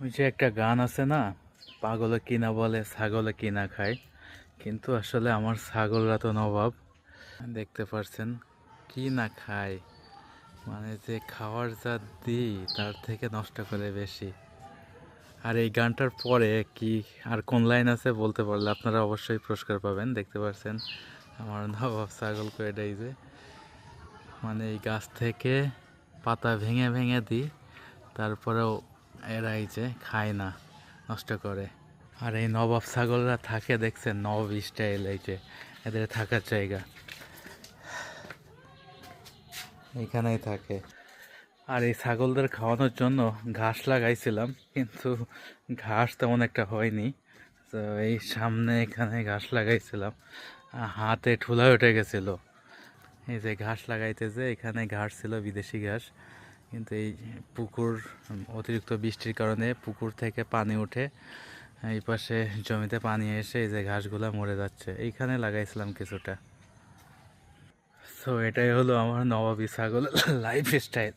ওই যে একটা গান আছে না, পাগলে কিনা বলে, ছাগলে কিনা খায়। কিন্তু আসলে আমার ছাগলরা তো নবাব। দেখতে পারছেন, কি না খায়। মানে যে খাওয়ার যা দিই, তার থেকে নষ্ট করে বেশি। আর এই গানটার পরে কি, আর কোন লাইন আছে বলতে পারলে আপনারা অবশ্যই পুরস্কার পাবেন, দেখতে পাচ্ছেন আমার নবাব ছাগল কয়টাই যে। মানে এই গাছ থেকে পাতা ভেঙে ভেঙে দিই, তারপরেও এরা এই যে খায় না, নষ্ট করে। আর এই নবাব ছাগলরা থাকে দেখছে নব স্টাইল এই যে, এদের থাকার জায়গা। এইখানেই থাকে। আর এই ছাগলদের খাওয়ানোর জন্য ঘাস লাগাইছিলাম, কিন্তু ঘাস তেমন একটা হয়নি। তো এই সামনে এখানে ঘাস লাগাইছিলাম হাতে ঠুলা উঠে গেছিল। এই যে ঘাস লাগাইতে যে এখানে ঘাস ছিল, বিদেশি ঘাস। কিন্তু এই পুকুর অতিরিক্ত বৃষ্টির কারণে পুকুর থেকে পানি উঠে এই পাশে জমিতে পানি এসে এই যে ঘাসগুলো মরে যাচ্ছে। এইখানে লাগাইছিলাম কিছুটা। তো এটাই হলো আমার নবাবী ছাগল লাইফ স্টাইল